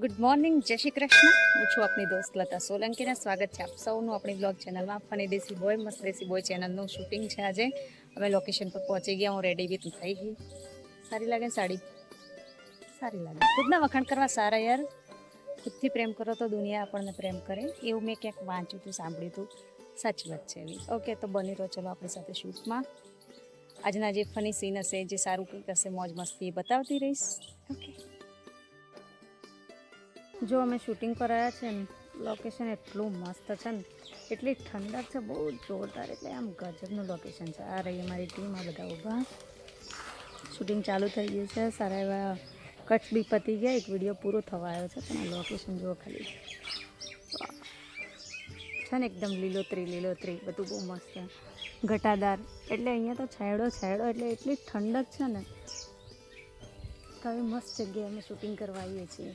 Good morning જય શ્રી કૃષ્ણ. હું છું આપની દોસ્ત લતા સોલંકીના. સ્વાગત છે આપ સૌનું આપણી બ્લોગ ચેનલમાં ફની દેસી બોય મસ્ત દેસી બોય ચેનલનું શૂટિંગ છે આજે. અમે લોકેશન પર પહોંચી ગયા. હું રેડી બી થઈ ગઈ. સારી લાગે સાડી? સારી લાગે. ખુદના વખાણ કરવા સારા યાર. ખુદથી પ્રેમ કરો તો દુનિયા આપણને પ્રેમ કરે. એવું મેં ક્યાંક વાંચ્યું હતું, સાંભળ્યું હતું. સાચી વાત છે એવી. ઓકે, તો બની રહો. ચલો આપણી સાથે શૂટમાં. આજના જે ફની સીન હશે, જે સારું કંઈક હશે, મોજ મસ્તી બતાવતી રહીશ. ઓકે. જો અમે શૂટિંગ પર આવ્યા છે ને લોકેશન એટલું મસ્ત છે ને, એટલી ઠંડક છે, બહુ જોરદાર, એટલે આમ ગજબનું લોકેશન છે. આ રહી અમારી ટીમ આ બધા ઊભા. શૂટિંગ ચાલુ થઈ ગયું છે, સારા એવા કચ્છ બી પતી ગયા, એક વીડિયો પૂરો થવા આવ્યો છે પણ લોકેશન જુઓ ખાલી. છે ને એકદમ લીલોતરી લીલોતરી, બધું બહુ મસ્ત. ઘટાદાર, એટલે અહીંયા તો છાંયડો છાંયડો, એટલે એટલી ઠંડક છે ને, તો મસ્ત જગ્યાએ અમે શૂટિંગ કરવા આવીએ છીએ.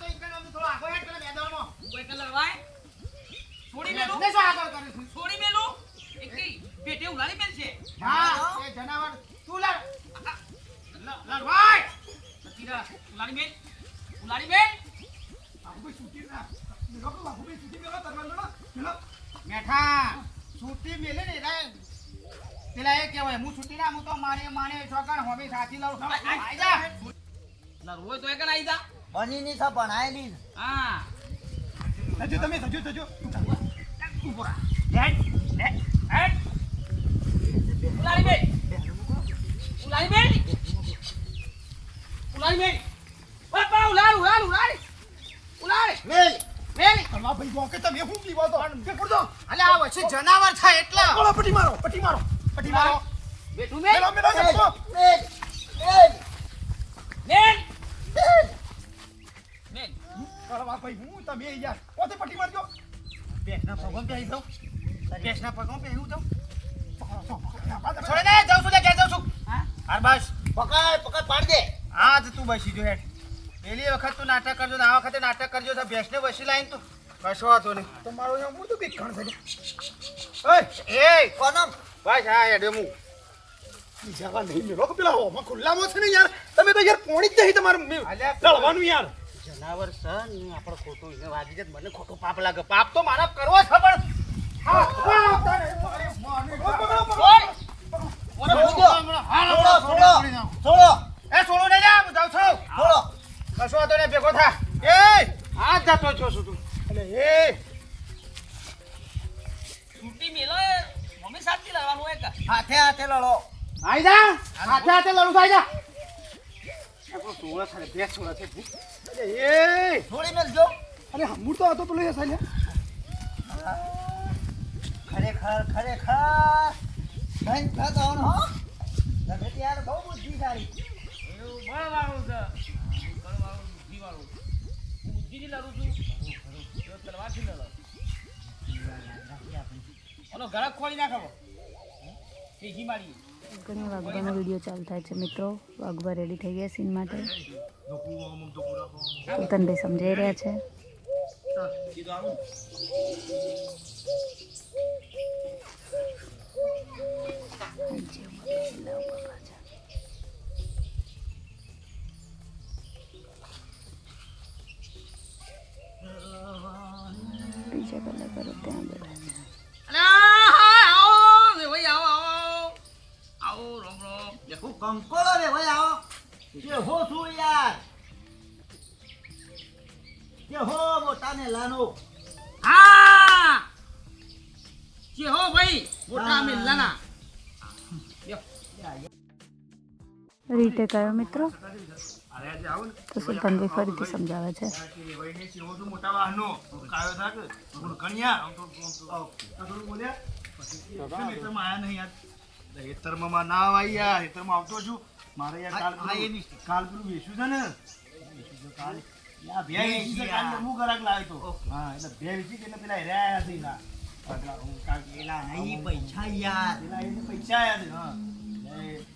મેઠા છૂટી મેલે ને પેલા એ કહેવાય હું છૂટી ના હું તો મારે માને છોકણ હોબી સાથી લઉં છું આઈ જા બની ની સા ભણાયેલી સજુ તમે સજુ સજુ ઊભો રહા લેટ લેટ હેટ મેલ તમારા ભાઈ ગોકે તમે હું પીવા તો કે અલે આ વચ્ચે જનાવર થાય એટલા. બોલો પટી મારો પટી મારો પટી મારો. બેઠું મે મેલો મેલો. મેલ. મેલ મેલ બોલો મારા ભાઈ હું તમે યાર પોતે પટી મારજો. બેસના પગમ પહેરી દઉં બેસના પગમ પહેરું દઉં છોડે ને જાઉં છું ઘેર જાઉં છું. હા? બસ. પકડ પકડ પાડ દે. આજ તું બસી જો હેડ પેલી વખત તું નાટક કરજો આ વખતે નાટક કરજો તો ભેસને બસી લાઈન તું. કશો વાંધો નહીં. તમારો અહીંયા હું તો બી ખણ થઈ એ. કોનમ. બસ હા હેડ હું. જવા નહીં કે પેલા હોમાં ખુલ્લામાં છે ને યાર. તમે તો યાર પોણી જ નહીં તમારું લડવાનું યાર. જનાવર છે ને આપણે ખોટું એને વાગી જાય તો મને ખોટો પાપ લાગે. પાપ તો મારા કરવો છે પણ. છોડો છોડો છોડો એ છોડો ને લ્યા, હું જાઉં છું. ભેગો થા. એ આ જ જતો છો છું તું. એટલે એ. હાથે હાથે લડો. આઈ જા. હાથે હાથે લડું આઈ જા. આપણો સોળા છે બે સોળા છે એ થોડી મેલજો અરે હમુર તો હતો પેલો એ સાલ્યા ખરેખર ખરેખર. ધન ખાતા હો. તમે યાર બહુ બુદ્ધિશાળી. ઘણી વાઘબાનો વીડિયો ચાલુ થાય છે મિત્રો. વાઘબા રેડી થઈ ગયા સીન માટે. કેતનભાઈ સમજાઈ રહ્યા છે. બીજા કલાકારો ત્યાં બેઠા છે. કંકોળો રે ભાઈ આવો. જે હો છું ને લાનો. રીતે કયો મિત્રો? તો સુલતાનભાઈ ફરીથી સમજાવે છે. મોટા વાહનો. કાયો થાક? ગુણકણિયા આમ તો આમ તો. આવ. આ થોડું બોલ્યા. પછી ખેતરમાં આયા નહીં યાર? એટલે ખેતરમાં માં ના આવાય યાર. ખેતરમાં આવતો છું. મારે યાર કાલ પેલું- કાલ પેલું વેચ્યું છે ને. વેચ્યું છે કાલ.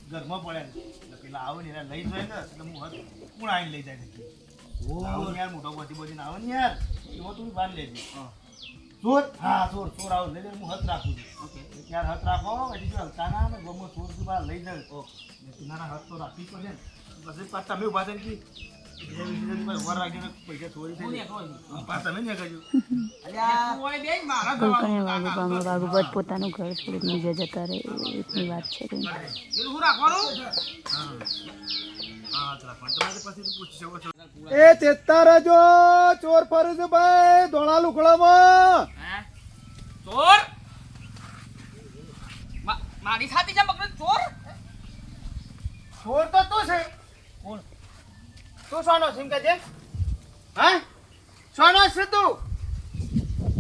ઘરમાં પડ્યા પેલા આવે ને એના લઈ જાય ને એટલે હું કોણ આવીને લઈ જાય યાર મોટો બધી બધી આવો ને યાર એવો તું બાર લેજે ચોર? હા ચોર ચોર આવો લઈ લે હું હદ રાખું છું. ત્યાર હથ રાખો? પછી જો હલતા ના ને ગમો ચોર તું લઈ જાય. કિનારા હથ તો રાખવી પડે ને. પછી પાછા તમે ઊભા થઈને પોતાનું ઘર છોડીને બીજા જતા રહે એટલી વાત છે એ ચેતા રહેજો ચોર ફરે છે ભાઈ ધોળા લુકડામાં ચોર મારી સાથે છે મગર ચોર? ચોર તો તું છે. કોણ? તું સોનો સિંહ કે છે? હા? સોનો છે તું?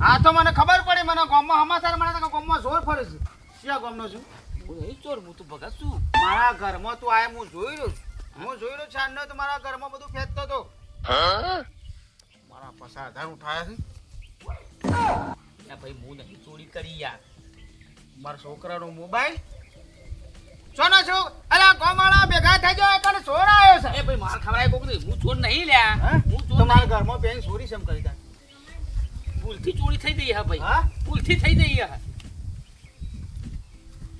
હા તો મને ખબર પડી મને ગામમાં સમાચાર મળ્યા હતા કે ગામમાં જોર ફરે છે. ક્યાં ગામનો છું. હું નહીં ચોર હું તો ભગત છું. મારા ઘરમાં તું આય હું જોઈ રહ્યો છું. હું જોઈ રહ્યો છું તો મારા ઘરમાં બધું ફેંકતો હતો. મારા પસાર આધાર ઉઠાયા છે. ના ભાઈ હું નહીં ચોરી કરી યાર. મારા છોકરાનો મોબાઈલ. સોનો છો. ગોમાળા ભેગા થઈ ગયો એકને ચોર આવ્યો છે. એ ભાઈ માર ખવડાય કોક નહીં હું ચોર નહીં લ્યા. હું? ચોર તમારા ઘરમાં બેન ચોરી શેમ કરી તા ભૂલથી ચોરી થઈ ગઈ હા ભાઈ. હા? ભૂલથી થઈ ગઈ હા.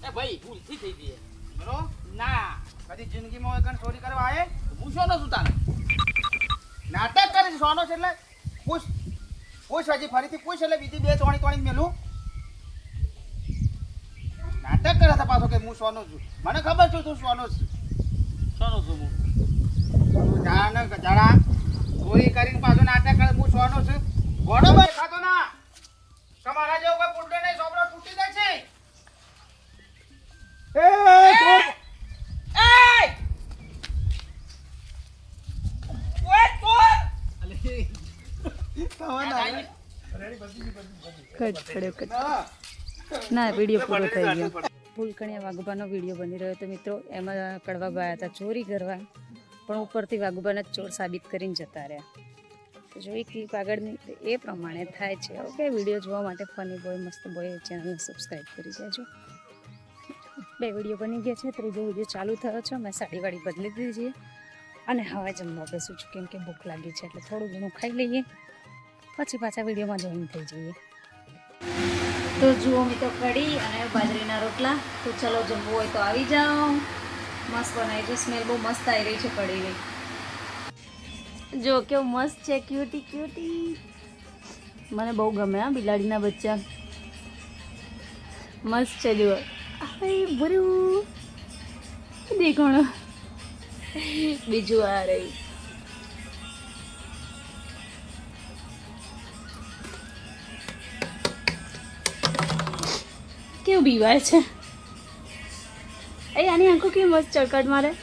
એ ભાઈ ભૂલથી થઈ ગઈ બરો? ના. કદી જિંદગીમાં એકને ચોરી કરવા આવે હું શું છું તાને નાટક કરે સોનો છે એટલે? પૂછ. પૂછ હજી ફરીથી પૂછ એટલે બીજી બે ત્રણ ત્રણ મેલું. નાટક કરે છે પાછો કે હું સોનો છું? મને ખબર છે તું સોનો છું. સોનો છું હું. તું જાણે જરા ચોરી કરીને પાછો નાટક કરે હું સોનો છું. ગોડો ભાઈ ખાતો ના. તમારા જેવો કોઈ પુંડો નહીં સોબરો તૂટી જાય છે. એ ચોર એય! ઓય ચોર! કટ પડ્યો કટ ના વીડિયો પૂરો થઈ ગયો. ફૂલકણીયા વાઘુબાનો વીડિયો બની રહ્યો હતો મિત્રો એમાં કડવા ગયા હતા ચોરી કરવા પણ ઉપરથી વાઘુબાના જ ચોર સાબિત કરીને જતા રહ્યા. તો જો એ ક્લિપ આગળની એ પ્રમાણે થાય છે. ઓકે વીડિયો જોવા માટે ફની બોય મસ્ત બોય ચેનલને સબસ્ક્રાઈબ કરી દેજો. બે વીડિયો બની ગયા છે ત્રીજો વીડિયો ચાલુ થયો છે. મેં સાડીવાળી બદલી દીધી છે. અને હવે જમવા બેસું છું કેમ કે ભૂખ લાગી છે એટલે થોડું ઘણું ખાઈ લઈએ. પછી પાછા વિડીયોમાં જોઈન થઈ જઈએ. તો જુઓ મિત્રો કઢી અને બાજરીના રોટલા. તો ચલો જમવું હોય તો આવી જાઓ. મસ્ત બનાવી છે સ્મેલ બહુ મસ્ત આવી રહી છે કઢીની. જો કેવું મસ્ત છે ક્યુટી ક્યુટી મને બહુ ગમે હા, બિલાડીના બચ્ચા. મસ્ત છે, જુઓ. ભર્યું દેખણ. બીજું આ રહી. કેવું બીવાય છે? એ આની આંખો કેવી મસ્ત ચળકટ મારે.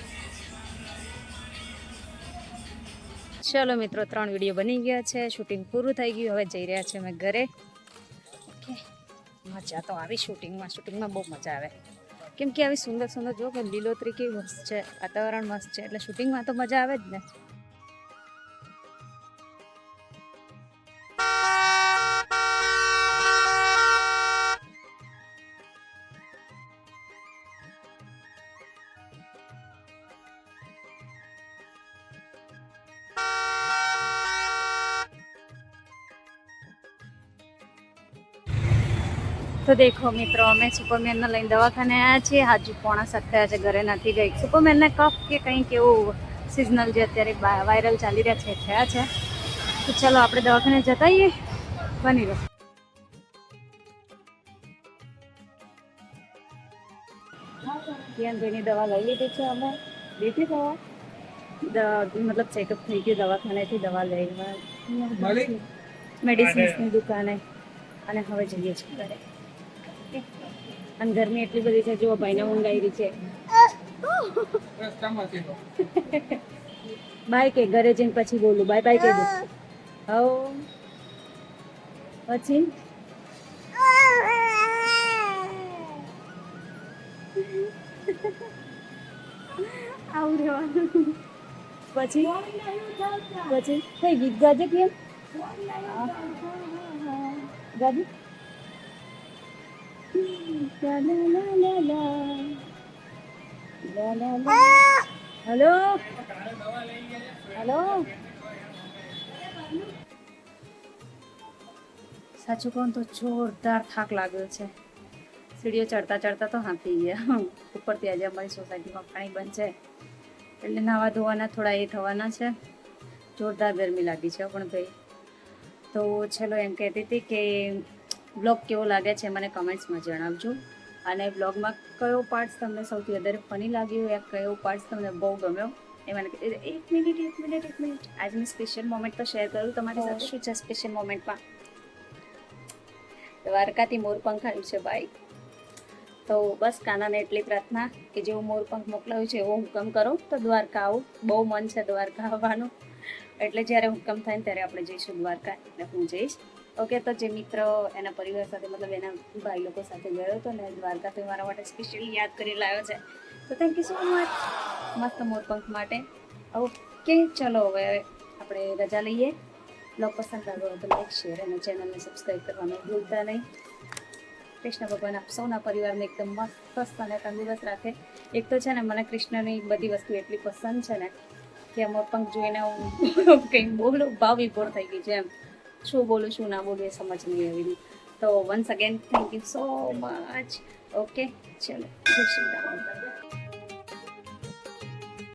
ચલો મિત્રો, ત્રણ વીડિયો બની ગયા છે. શૂટિંગ પૂરું થઈ ગયું. હવે જઈ રહ્યા છે અમે ઘરે. ઓકે. મજા તો આવી શૂટિંગમાં. શૂટિંગમાં બહુ મજા આવે. કેમ કે આવી સુંદર સુંદર, જો કે લીલોતરી કેવી મસ્ત છે. વાતાવરણ મસ્ત છે. એટલે શૂટિંગમાં તો મજા આવે જ ને. તો દેખો મિત્રો અમે સુપરમેનને લઈને દવાખાને આવ્યા છીએ. હાજુ પોણા સાત થયા છે ઘરે નથી ગઈ. સુપરમેનને કફ કે કંઈક એવું સિઝનલ જે અત્યારે વાયરલ ચાલી રહ્યા છે થયા છે. તો ચલો આપણે દવાખાને જતાઈએ બની રહો. કિયાનભાઈની દવા લઈ લીધી છે અમે. લીધી દવા? મતલબ ચેકઅપ થઈ ગયું દવાખાનેથી દવા લઈ મેડિસિન્સની દુકાને. અને હવે જઈએ છીએ ઘરે. અને ગરમી એટલી બધી છે જુઓ ભાઈને ઊંઘ આવી છે. બાય કે ઘરે જઈને પછી બોલું. બાય બાય કહી દો. હવ. પછી? આવું રહેવાનું. પછી? પછી? કઈ ગીત ગાજે કેમ ગાજે હેલો હેલો સાચું કહું તો જોરદાર થાક લાગ્યો છે. સીડીઓ ચડતા ચડતા તો હાંફી ગયા. ઉપરથી આજે અમારી સોસાયટીમાં પાણી બંધ છે. એટલે નાવા ધોવાના થોડા એ થવાના છે. જોરદાર ગરમી લાગી છે પણ ભાઈ. તો ચલો એમ કહેતી હતી કે બ્લોગ કેવો લાગે છે મને કમેન્ટ્સમાં જણાવજો. અને બ્લોગમાં કયો પાર્ટ્સ તમને સૌથી વધારે ફની લાગ્યો યા કયો પાર્ટ્સ તમને બહુ ગમ્યો એ મને એક મિનિટ એક મિનિટ એક મિનિટ આજની સ્પેશિયલ મોમેન્ટ તો શેર કરું તમારી સાથે. શું છે સ્પેશિયલ મોમેન્ટમાં દ્વારકાથી મોરપંખ આવ્યું છે ભાઈ. તો બસ કાનાને એટલી પ્રાર્થના કે જેવું મોરપંખ મોકલાવ્યું છે એવો હુકમ કરો તો દ્વારકા આવું. બહુ મન છે દ્વારકા આવવાનું. એટલે જ્યારે હુકમ થાય ને ત્યારે આપણે જઈશું દ્વારકા. એટલે હું જઈશ. ઓકે તો જે મિત્ર એના પરિવાર સાથે, મતલબ એના ભાઈ લોકો સાથે ગયો હતો ને દ્વારકા, તો મારા માટે સ્પેશિયલી યાદ કરી લાવ્યો છે. તો થેન્ક યુ સો મચ મસ્ત મોરપંખ માટે. ઓકે ચલો હવે આપણે રજા લઈએ. બ્લોગ પસંદ હોય તો લાઈક શેર અને ચેનલને સબસ્ક્રાઈબ કરવાનું ભૂલતા નહીં. કૃષ્ણ ભગવાન આપ સૌના પરિવારને એકદમ મસ્ત અને તંદુરસ્ત રાખે. એક તો છે ને, મને કૃષ્ણની બધી વસ્તુ એટલી પસંદ છે ને કે મોરપંખ જોઈને હું કંઈ બોલું, ભાવ વિભોર થઈ ગઈ છે એમ. શું બોલું શું ના બોલું એ સમજ નહીં આવી તો once again thank you so much okay ચલો, જય શ્રી રામ.